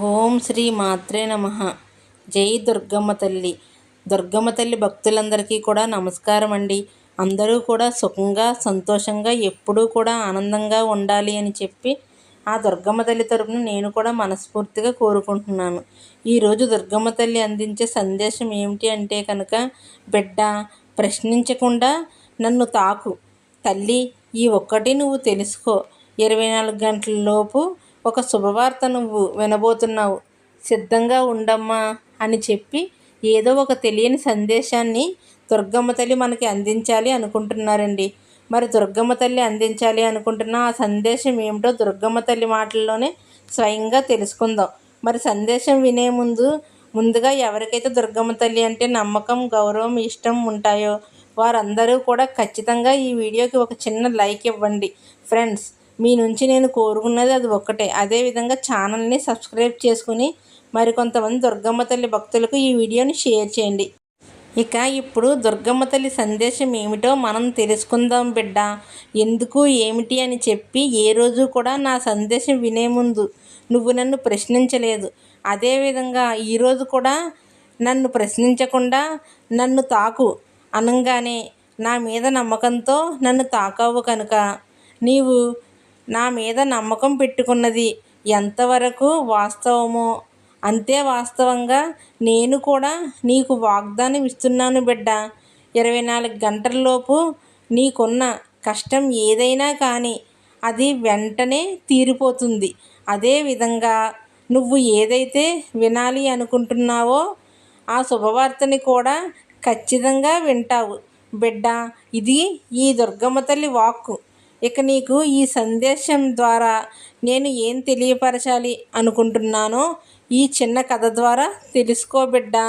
ఓం శ్రీ మాత్రే నమ. జై దుర్గమ్మ తల్లి దుర్గమ్మ తల్లి భక్తులందరికీ కూడా నమస్కారం అండి. అందరూ కూడా సుఖంగా సంతోషంగా ఎప్పుడూ కూడా ఆనందంగా ఉండాలి అని చెప్పి ఆ దుర్గమ్మ తల్లి తరపున నేను కూడా మనస్ఫూర్తిగా కోరుకుంటున్నాను. ఈరోజు దుర్గమ్మ తల్లి అందించే సందేశం ఏమిటి అంటే కనుక బిడ్డ ప్రశ్నించకుండా నన్ను తాకు. తల్లి ఈ ఒక్కటి నువ్వు తెలుసుకో. ఇరవై నాలుగు గంటల లోపు ఒక శుభవార్త నువ్వు వినబోతున్నావు. సిద్ధంగా ఉండమ్మా అని చెప్పి ఏదో ఒక తెలియని సందేశాన్ని దుర్గమ్మ తల్లి మనకి అందించాలి అనుకుంటున్నారండి. మరి దుర్గమ్మ తల్లి అందించాలి అనుకుంటున్న ఆ సందేశం ఏమిటో దుర్గమ్మ తల్లి మాటల్లోనే స్వయంగా తెలుసుకుందాం. మరి సందేశం వినే ముందు ముందుగా ఎవరికైతే దుర్గమ్మ తల్లి అంటే నమ్మకం గౌరవం ఇష్టం ఉంటాయో వారందరూ కూడా ఖచ్చితంగా ఈ వీడియోకి ఒక చిన్న లైక్ ఇవ్వండి. ఫ్రెండ్స్ మీ నుంచి నేను కోరుకున్నది అది ఒక్కటే. అదేవిధంగా ఛానల్ని సబ్స్క్రైబ్ చేసుకుని మరికొంతమంది దుర్గమ్మ తల్లి భక్తులకు ఈ వీడియోని షేర్ చేయండి. ఇక ఇప్పుడు దుర్గమ్మ తల్లి సందేశం ఏమిటో మనం తెలుసుకుందాం బిడ్డ. ఎందుకు ఏమిటి అని చెప్పి ఏ రోజు కూడా నా సందేశం వినే ముందు నువ్వు నన్ను ప్రశ్నించలేదు. అదేవిధంగా ఈరోజు కూడా నన్ను ప్రశ్నించకుండా నన్ను తాకు అనగానే నా మీద నమ్మకంతో నన్ను తాకావు కనుక నీవు నా మీద నమ్మకం పెట్టుకున్నది ఎంతవరకు వాస్తవమో. అంతే వాస్తవంగా నేను కూడా నీకు వాగ్దానం ఇస్తున్నాను బిడ్డ. ఇరవై నాలుగు గంటల్లోపు నీకున్న కష్టం ఏదైనా కానీ అది వెంటనే తీరిపోతుంది. అదేవిధంగా నువ్వు ఏదైతే వినాలి అనుకుంటున్నావో ఆ శుభవార్తని కూడా ఖచ్చితంగా వింటావు. బిడ్డ ఇది ఈ దుర్గమ్మ తల్లి వాక్కు. ఇక నీకు ఈ సందేశం ద్వారా నేను ఏం తెలియపరచాలి అనుకుంటున్నానో ఈ చిన్న కథ ద్వారా తెలుసుకోబిడ్డా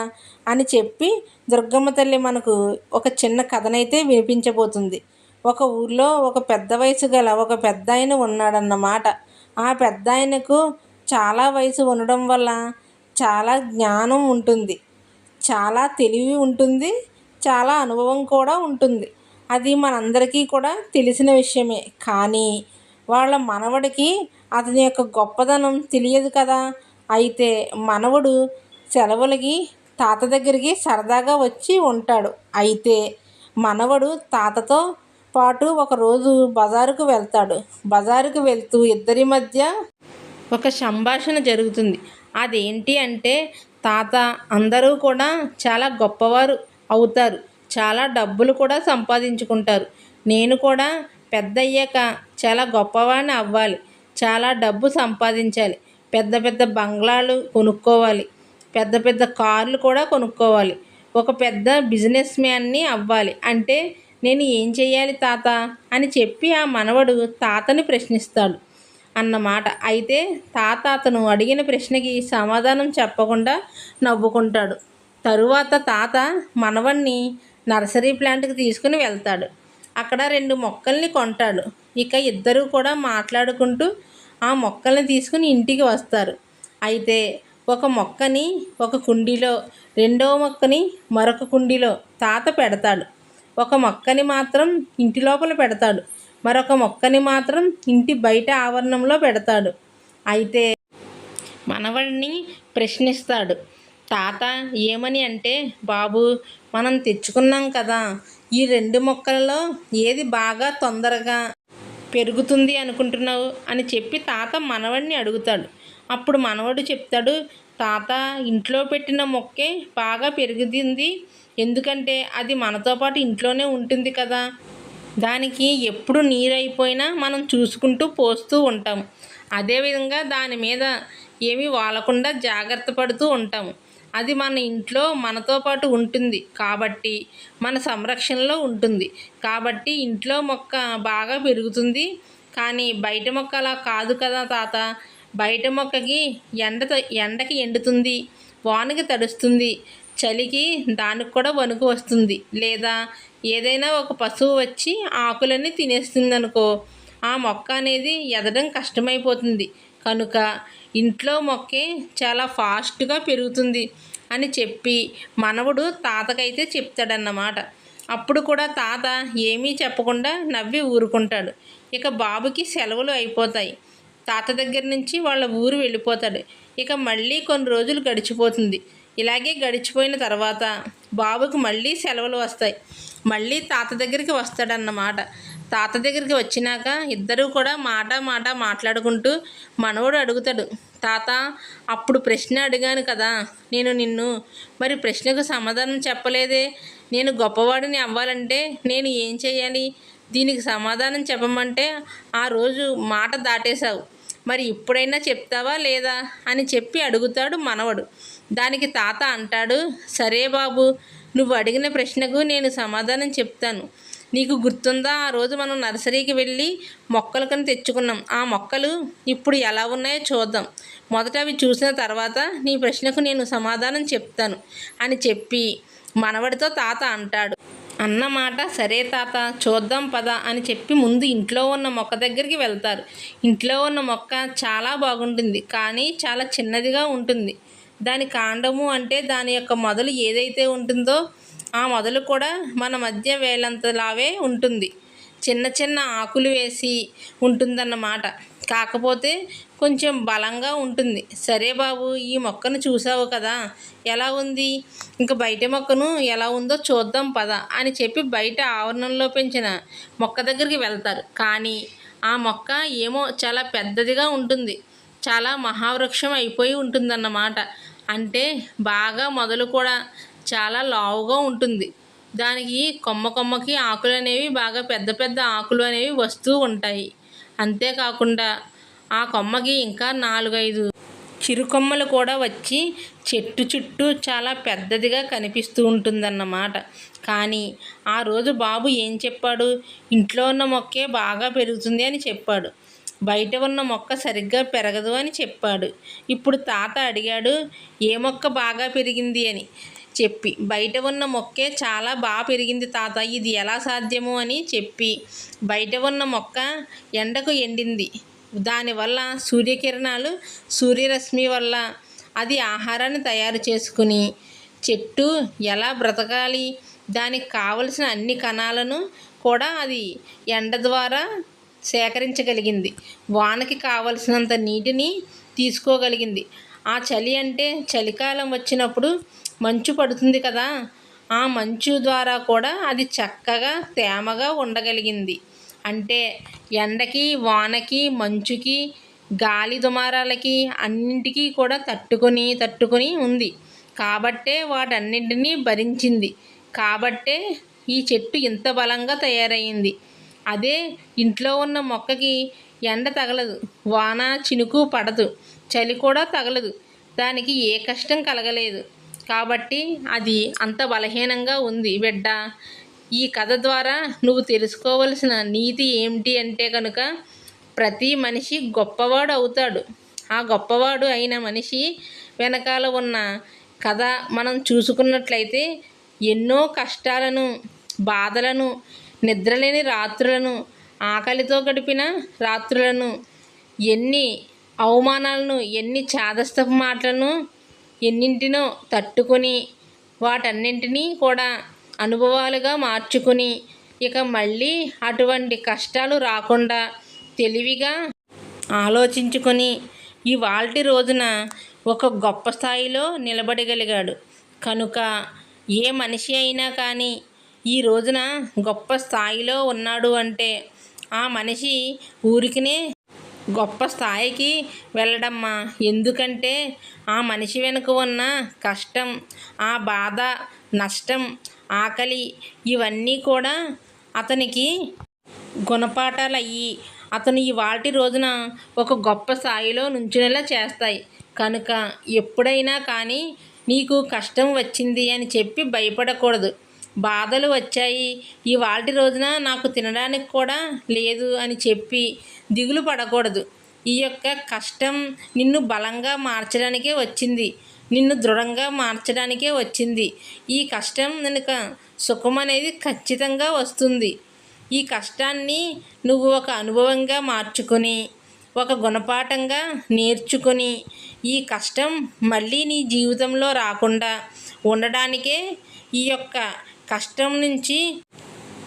అని చెప్పి దుర్గమ్మ తల్లి మనకు ఒక చిన్న కథనైతే వినిపించబోతుంది. ఒక ఊర్లో ఒక పెద్ద వయసు గల ఒక పెద్ద ఆయన ఉన్నాడన్నమాట. ఆ పెద్ద ఆయనకు చాలా వయసు ఉండడం వల్ల చాలా జ్ఞానం ఉంటుంది. చాలా తెలివి ఉంటుంది. చాలా అనుభవం కూడా ఉంటుంది. అది మనందరికీ కూడా తెలిసిన విషయమే. కానీ వాళ్ళ మనవడికి అతని యొక్క గొప్పదనం తెలియదు కదా. అయితే మనవడు సెలవులకి తాత దగ్గరికి సరదాగా వచ్చి ఉంటాడు. అయితే మనవడు తాతతో పాటు ఒకరోజు బజారుకు వెళ్తాడు. బజారుకు వెళ్తూ ఇద్దరి మధ్య ఒక సంభాషణ జరుగుతుంది. అదేంటి అంటే తాత అందరూ కూడా చాలా గొప్పవారు అవుతారు. చాలా డబ్బులు కూడా సంపాదించుకుంటారు. నేను కూడా పెద్ద అయ్యాక చాలా గొప్పవాడిని అవ్వాలి. చాలా డబ్బు సంపాదించాలి. పెద్ద పెద్ద బంగ్లాలు కొనుక్కోవాలి. పెద్ద పెద్ద కార్లు కూడా కొనుక్కోవాలి. ఒక పెద్ద బిజినెస్ మ్యాన్ని అవ్వాలి. అంటే నేను ఏం చెయ్యాలి తాత? అని చెప్పి ఆ మనవడు తాతని ప్రశ్నిస్తాడు అన్నమాట. అయితే తాత అతను అడిగిన ప్రశ్నకి సమాధానం చెప్పకుండా నవ్వుకుంటాడు. తరువాత తాత మనవణ్ణి నర్సరీ ప్లాంట్కి తీసుకుని వెళ్తాడు. అక్కడ రెండు మొక్కల్ని కొంటాడు. ఇక ఇద్దరు కూడా మాట్లాడుకుంటూ ఆ మొక్కల్ని తీసుకుని ఇంటికి వస్తారు. అయితే ఒక మొక్కని ఒక కుండీలో రెండవ మొక్కని మరొక కుండీలో తాత పెడతాడు. ఒక మొక్కని మాత్రం ఇంటి లోపల పెడతాడు. మరొక మొక్కని మాత్రం ఇంటి బయట ఆవరణంలో పెడతాడు. అయితే మనవడిని ప్రశ్నిస్తాడు. తాత ఏమని అంటే బాబు మనం తెచ్చుకున్నాం కదా ఈ రెండు మొక్కలలో ఏది బాగా తొందరగా పెరుగుతుంది అనుకుంటున్నావు? అని చెప్పి తాత మనవడిని అడుగుతాడు. అప్పుడు మనవడు చెప్తాడు తాత ఇంట్లో పెట్టిన మొక్కే బాగా పెరుగుతుంది. ఎందుకంటే అది మనతో పాటు ఇంట్లోనే ఉంటుంది కదా. దానికి ఎప్పుడు నీరైపోయినా మనం చూసుకుంటూ పోస్తూ ఉంటాం. అదేవిధంగా దాని మీద ఏమీ వాలకుండా జాగ్రత్త పడుతూ ఉంటాము అది మన ఇంట్లో మనతో పాటు ఉంటుంది. కాబట్టి మన సంరక్షణలో ఉంటుంది. కాబట్టి ఇంట్లో మొక్క బాగా పెరుగుతుంది. కానీ బయట మొక్క అలా కాదు కదా తాత. బయట మొక్కకి ఎండ ఎండకి ఎండుతుంది. వానకి తడుస్తుంది. చలికి దానికి కూడా వణుకు వస్తుంది. లేదా ఏదైనా ఒక పశువు వచ్చి ఆకులన్నీ తినేస్తుంది అనుకో ఆ మొక్క అనేది ఎదడం కష్టమైపోతుంది. కనుక ఇంట్లో మొక్కే చాలా ఫాస్ట్గా పెరుగుతుంది అని చెప్పి మనవడు తాతకైతే చెప్తాడన్నమాట. అప్పుడు కూడా తాత ఏమీ చెప్పకుండా నవ్వి ఊరుకుంటాడు. ఇక బాబుకి సెలవులు అయిపోతాయి. తాత దగ్గర నుంచి వాళ్ళ ఊరు వెళ్ళిపోతాడు. ఇక మళ్ళీ కొన్ని రోజులు గడిచిపోతుంది. ఇలాగే గడిచిపోయిన తర్వాత బాబుకి మళ్ళీ సెలవులు వస్తాయి. మళ్ళీ తాత దగ్గరికి వస్తాడన్నమాట. తాత దగ్గరికి వచ్చినాక ఇద్దరూ కూడా మాట మాట మాట్లాడుకుంటూ మనవడు అడుగుతాడు తాత అప్పుడు ప్రశ్న అడిగాను కదా నేను నిన్ను మరి ప్రశ్నకు సమాధానం చెప్పలేదే? నేను గొప్పవాడిని అవ్వాలంటే నేను ఏం చేయాలి? దీనికి సమాధానం చెప్పమంటే ఆ రోజు మాట దాటేశావు. మరి ఇప్పుడైనా చెప్తావా లేదా అని చెప్పి అడుగుతాడు మనవడు. దానికి తాత అంటాడు సరే బాబు నువ్వు అడిగిన ప్రశ్నకు నేను సమాధానం చెప్తాను. నీకు గుర్తుందా? ఆ రోజు మనం నర్సరీకి వెళ్ళి మొక్కలు కొని తెచ్చుకున్నాం. ఆ మొక్కలు ఇప్పుడు ఎలా ఉన్నాయో చూద్దాం. మొదట అవి చూసిన తర్వాత నీ ప్రశ్నకు నేను సమాధానం చెప్తాను అని చెప్పి మనవడితో తాత అంటాడు. అన్నమాట సరే తాత చూద్దాం పద అని చెప్పి ముందు ఇంట్లో ఉన్న మొక్క దగ్గరికి వెళ్తారు. ఇంట్లో ఉన్న మొక్క చాలా బాగుంటుంది కానీ చాలా చిన్నదిగా ఉంటుంది. దాని కాండము అంటే దాని యొక్క మొదలు ఏదైతే ఉంటుందో ఆ మొదలు కూడా మన మధ్య వేలంతలావే ఉంటుంది. చిన్న చిన్న ఆకులు వేసి ఉంటుందన్నమాట. కాకపోతే కొంచెం బలంగా ఉంటుంది. సరే బాబు ఈ మొక్కను చూసావు కదా? ఎలా ఉంది? ఇంకా బయట మొక్కను ఎలా ఉందో చూద్దాం పద అని చెప్పి బయట ఆవరణంలో పెంచిన మొక్క దగ్గరికి వెళ్తారు. కానీ ఆ మొక్క ఏమో చాలా పెద్దదిగా ఉంటుంది. చాలా మహావృక్షం అయిపోయి ఉంటుందన్నమాట. అంటే బాగా మొదలు కూడా చాలా లావుగా ఉంటుంది. దానికి కొమ్మ కొమ్మకి ఆకులు అనేవి బాగా పెద్ద పెద్ద ఆకులు అనేవి వస్తూ ఉంటాయి. అంతేకాకుండా ఆ కొమ్మకి ఇంకా నాలుగైదు చిరుకొమ్మలు కూడా వచ్చి చెట్టు చుట్టూ చాలా పెద్దదిగా కనిపిస్తూ ఉంటుందన్నమాట. కానీ ఆ రోజు బాబు ఏం చెప్పాడు? ఇంట్లో ఉన్న మొక్కే బాగా పెరుగుతుంది అని చెప్పాడు. బయట ఉన్న మొక్క సరిగ్గా పెరగదు అని చెప్పాడు. ఇప్పుడు తాత అడిగాడు ఏ మొక్క బాగా పెరిగింది? అని. చెప్పి. బయట ఉన్న మొక్కే చాలా బాగా పెరిగింది తాత. ఇది ఎలా సాధ్యము అని చెప్పి. బయట ఉన్న మొక్క ఎండకు ఎండింది. దానివల్ల సూర్యకిరణాలు సూర్యరశ్మి వల్ల అది ఆహారాన్ని తయారు చేసుకుని చెట్టు ఎలా బ్రతకాలి దానికి కావలసిన అన్ని కణాలను కూడా అది ఎండ ద్వారా సేకరించగలిగింది. వానకి కావలసినంత నీటిని తీసుకోగలిగింది. ఆ చలి అంటే చలికాలం వచ్చినప్పుడు మంచు పడుతుంది కదా. ఆ మంచు ద్వారా కూడా అది చక్కగా తేమగా ఉండగలిగింది. అంటే ఎండకి వానకి మంచుకి గాలి దుమారాలకి అన్నింటికీ కూడా తట్టుకొని తట్టుకొని ఉంది. కాబట్టే వాటన్నింటినీ భరించింది. కాబట్టే ఈ చెట్టు ఇంత బలంగా తయారైంది. అదే ఇంట్లో ఉన్న మొక్కకి ఎండ తగలదు వాన చినుకు పడదు చలి కూడా తగలదు. దానికి ఏ కష్టం కలగలేదు. కాబట్టి అది అంత బలహీనంగా ఉంది బిడ్డ. ఈ కథ ద్వారా నువ్వు తెలుసుకోవలసిన నీతి ఏమిటి అంటే కనుక ప్రతి మనిషి గొప్పవాడు అవుతాడు. ఆ గొప్పవాడు అయిన మనిషి వెనకాల ఉన్న కథ మనం చూసుకున్నట్లయితే ఎన్నో కష్టాలను బాధలను నిద్రలేని రాత్రులను ఆకలితో గడిపిన రాత్రులను ఎన్ని అవమానాలను ఎన్ని చాదస్తపు మాటలను ఎన్నింటినో తట్టుకొని వాటన్నింటినీ కూడా అనుభవాలుగా మార్చుకుని ఇక మళ్ళీ అటువంటి కష్టాలు రాకుండా తెలివిగా ఆలోచించుకొని ఇవాల్టి రోజున ఒక గొప్ప స్థాయిలో నిలబడగలిగాడు. కనుక ఏ మనిషి అయినా కానీ ఈ రోజున గొప్ప స్థాయిలో ఉన్నాడు అంటే ఆ మనిషి ఊరికినే గొప్ప స్థాయికి వెళ్ళడమ్మా. ఎందుకంటే ఆ మనిషి వెనుక ఉన్న కష్టం ఆ బాధ నష్టం ఆకలి ఇవన్నీ కూడా అతనికి గుణపాఠాలు అయ్యి అతను ఇవాల్టి రోజున ఒక గొప్ప స్థాయిలో నుంచునేలా చేస్తాయి. కనుక ఎప్పుడైనా కానీ నీకు కష్టం వచ్చింది అని చెప్పి భయపడకూడదు. బాధలు వచ్చాయి. ఇవాటి రోజున నాకు తినడానికి కూడా లేదు అని చెప్పి దిగులు పడకూడదు. ఈ యొక్క కష్టం నిన్ను బలంగా మార్చడానికే వచ్చింది. నిన్ను దృఢంగా మార్చడానికే వచ్చింది. ఈ కష్టం కనుక సుఖం అనేది ఖచ్చితంగా వస్తుంది. ఈ కష్టాన్ని నువ్వు ఒక అనుభవంగా మార్చుకొని ఒక గుణపాఠంగా నేర్చుకొని ఈ కష్టం మళ్ళీ నీ జీవితంలో రాకుండా ఉండడానికే ఈ యొక్క కష్టం నుంచి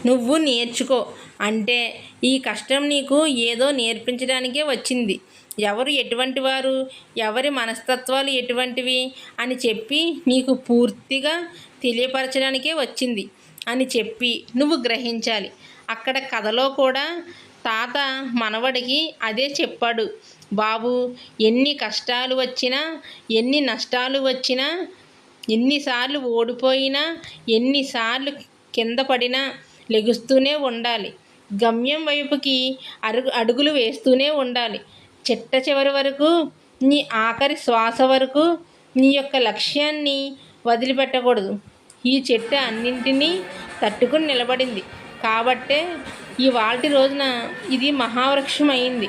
నువ్వు నేర్చుకో. అంటే ఈ కష్టం నీకు ఏదో నేర్పించడానికే వచ్చింది. ఎవరు ఎటువంటి వారు? ఎవరి మనస్తత్వాలు ఎటువంటివి? అని చెప్పి నీకు పూర్తిగా తెలియపరచడానికే వచ్చింది. అని చెప్పి నువ్వు గ్రహించాలి. అక్కడ కథలో కూడా తాత మనవడికి అదే చెప్పాడు. బాబు ఎన్ని కష్టాలు వచ్చినా ఎన్ని నష్టాలు వచ్చినా ఎన్నిసార్లు ఓడిపోయినా ఎన్నిసార్లు కింద పడినా లెగుస్తూనే ఉండాలి. గమ్యం వైపుకి అరుగు అడుగులు వేస్తూనే ఉండాలి. చిట్ట చివరి వరకు నీ ఆఖరి శ్వాస వరకు నీ యొక్క లక్ష్యాన్ని వదిలిపెట్టకూడదు. ఈ చెట్టు అన్నింటినీ తట్టుకుని నిలబడింది. కాబట్టే ఈ ఇవాల్టి రోజున ఇది మహావృక్షం అయింది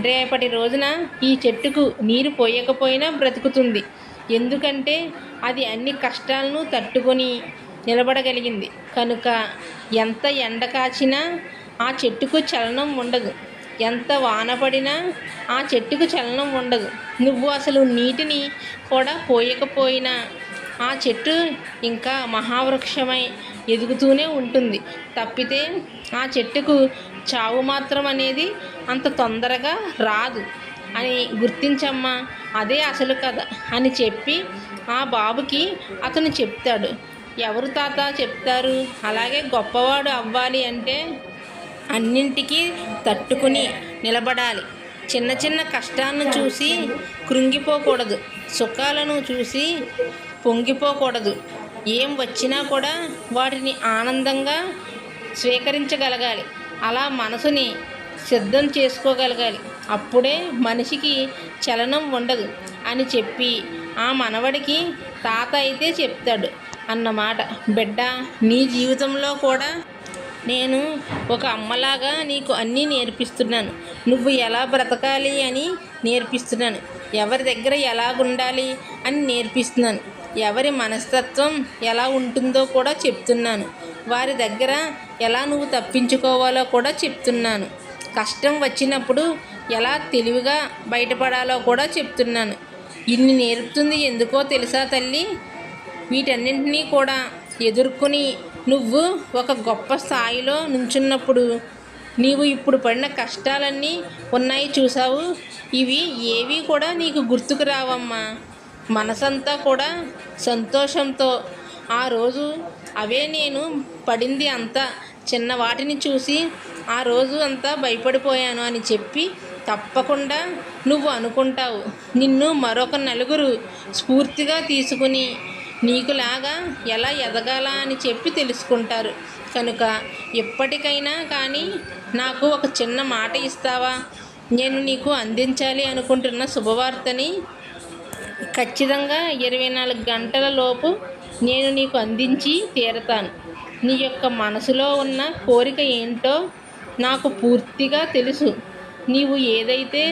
రేపటి రోజున ఈ చెట్టుకు నీరు పోయకపోయినా బ్రతుకుతుంది. ఎందుకంటే అది అన్ని కష్టాలను తట్టుకొని నిలబడగలిగింది. కనుక ఎంత ఎండ కాచినా ఆ చెట్టుకు చలనం ఉండదు. ఎంత వాన పడినా ఆ చెట్టుకు చలనం ఉండదు. నువ్వు అసలు నీటిని కూడా పోయకపోయినా ఆ చెట్టు ఇంకా మహావృక్షమై ఎదుగుతూనే ఉంటుంది. తప్పితే ఆ చెట్టుకు చావు మాత్రం అనేది అంత తొందరగా రాదు అని గుర్తించమ్మా. అదే అసలు కథ అని చెప్పి ఆ బాబుకి అతను చెప్తాడు. ఎవరు తాత చెప్తారు? అలాగే గొప్పవాడు అవ్వాలి అంటే అన్నింటికీ తట్టుకుని నిలబడాలి. చిన్న చిన్న కష్టాలను చూసి కృంగిపోకూడదు. సుఖాలను చూసి పొంగిపోకూడదు. ఏం వచ్చినా కూడా వాటిని ఆనందంగా స్వీకరించగలగాలి. అలా మనసుని సిద్ధం చేసుకోగలగాలి. అప్పుడే మనిషికి చలనం ఉండదు అని చెప్పి ఆ మనవడికి తాత అయితే చెప్తాడు అన్నమాట. బిడ్డ నీ జీవితంలో కూడా నేను ఒక అమ్మలాగా నీకు అన్నీ నేర్పిస్తున్నాను. నువ్వు ఎలా బ్రతకాలి అని నేర్పిస్తున్నాను. ఎవరి దగ్గర ఎలా ఉండాలి అని నేర్పిస్తున్నాను. ఎవరి మనస్తత్వం ఎలా ఉంటుందో కూడా చెప్తున్నాను. వారి దగ్గర ఎలా నువ్వు తప్పించుకోవాలో కూడా చెప్తున్నాను. కష్టం వచ్చినప్పుడు ఎలా తెలివిగా బయటపడాలో కూడా చెప్తున్నాను. ఇన్ని నేర్పుతుంది ఎందుకో తెలుసా తల్లి? వీటన్నింటినీ కూడా ఎదుర్కొని నువ్వు ఒక గొప్ప స్థాయిలో నుంచున్నప్పుడు నీవు ఇప్పుడు పడిన కష్టాలన్నీ ఉన్నాయి చూసావు ఇవి ఏవి కూడా నీకు గుర్తుకు రావమ్మా. మనసంతా కూడా సంతోషంతో ఆ రోజు అవే నేను పడింది అంతా చిన్న వాటిని చూసి ఆ రోజు అంతా భయపడిపోయాను అని చెప్పి తప్పకుండా నువ్వు అనుకుంటావు. నిన్ను మరొక నలుగురు స్ఫూర్తిగా తీసుకుని నీకులాగా ఎలా ఎదగాల అని చెప్పి తెలుసుకుంటారు. కనుక ఎప్పటికైనా కానీ నాకు ఒక చిన్న మాట ఇస్తావా? నేను నీకు అందించాలి అనుకుంటున్న శుభవార్తని ఖచ్చితంగా ఇరవై నాలుగు గంటల లోపు నేను నీకు అందించి తీరతాను. నీ యొక్క మనసులో ఉన్న కోరిక ఏంటో నాకు పూర్తిగా తెలుసు. నీవు ఏదైతే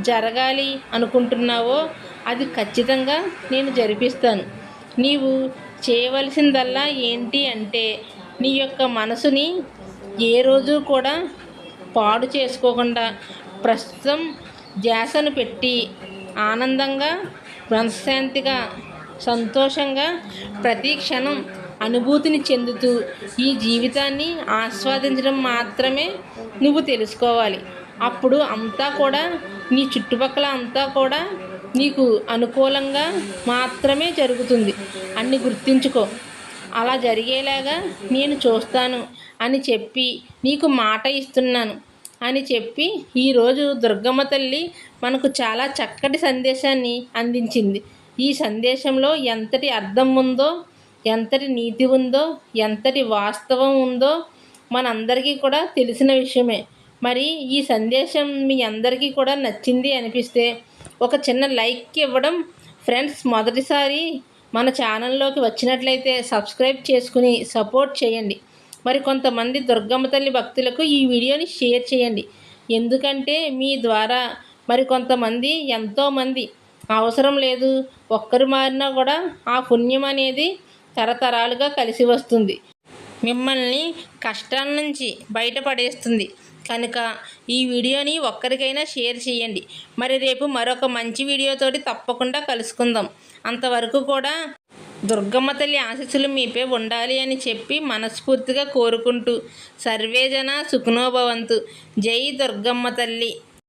జరగాలి అనుకుంటున్నావో అది ఖచ్చితంగా నేను జరిపిస్తాను. నీవు చేయవలసిందల్లా ఏంటి అంటే నీ యొక్క మనసుని ఏ రోజు కూడా పాడు చేసుకోకుండా ప్రస్తుతం ధ్యాసను పెట్టి ఆనందంగా మనశ్శాంతిగా సంతోషంగా ప్రతి క్షణం అనుభూతిని చెందుతూ ఈ జీవితాన్ని ఆస్వాదించడం మాత్రమే నువ్వు తెలుసుకోవాలి. అప్పుడు అంతా కూడా నీ చుట్టుపక్కల అంతా కూడా నీకు అనుకూలంగా మాత్రమే జరుగుతుంది. అన్ని గుర్తించుకో. అలా జరిగేలాగా నేను చూస్తాను అని చెప్పి నీకు మాట ఇస్తున్నాను. అని చెప్పి ఈరోజు దుర్గమ్మ తల్లి మనకు చాలా చక్కటి సందేశాన్ని అందించింది. ఈ సందేశంలో ఎంతటి అర్థం ఉందో ఎంతటి నీతి ఉందో ఎంతటి వాస్తవం ఉందో మనందరికీ కూడా తెలిసిన విషయమే. మరి ఈ సందేశం మీ అందరికీ కూడా నచ్చింది అనిపిస్తే ఒక చిన్న లైక్ ఇవ్వడం ఫ్రెండ్స్ మొదటిసారి మన ఛానల్లోకి వచ్చినట్లయితే సబ్స్క్రైబ్ చేసుకుని సపోర్ట్ చేయండి. మరి కొంతమంది దుర్గమ్మ తల్లి భక్తులకు ఈ వీడియోని షేర్ చేయండి. ఎందుకంటే మీ ద్వారా మరి కొంతమంది ఎంతోమంది అవసరం లేదు. ఒక్కరు మారినా కూడా ఆ పుణ్యం అనేది తరతరాలుగా కలిసి వస్తుంది. మిమ్మల్ని కష్టాల నుంచి బయటపడేస్తుంది. కనుక ఈ వీడియోని ఒక్కరికైనా షేర్ చేయండి. మరి రేపు మరొక మంచి వీడియోతోటి తప్పకుండా కలుసుకుందాం. అంతవరకు కూడా దుర్గమ్మ తల్లి ఆశీస్సులు మీపై ఉండాలి అని చెప్పి మనస్ఫూర్తిగా కోరుకుంటూ సర్వేజన సుఖనోభవంతు జై దుర్గమ్మ తల్లి.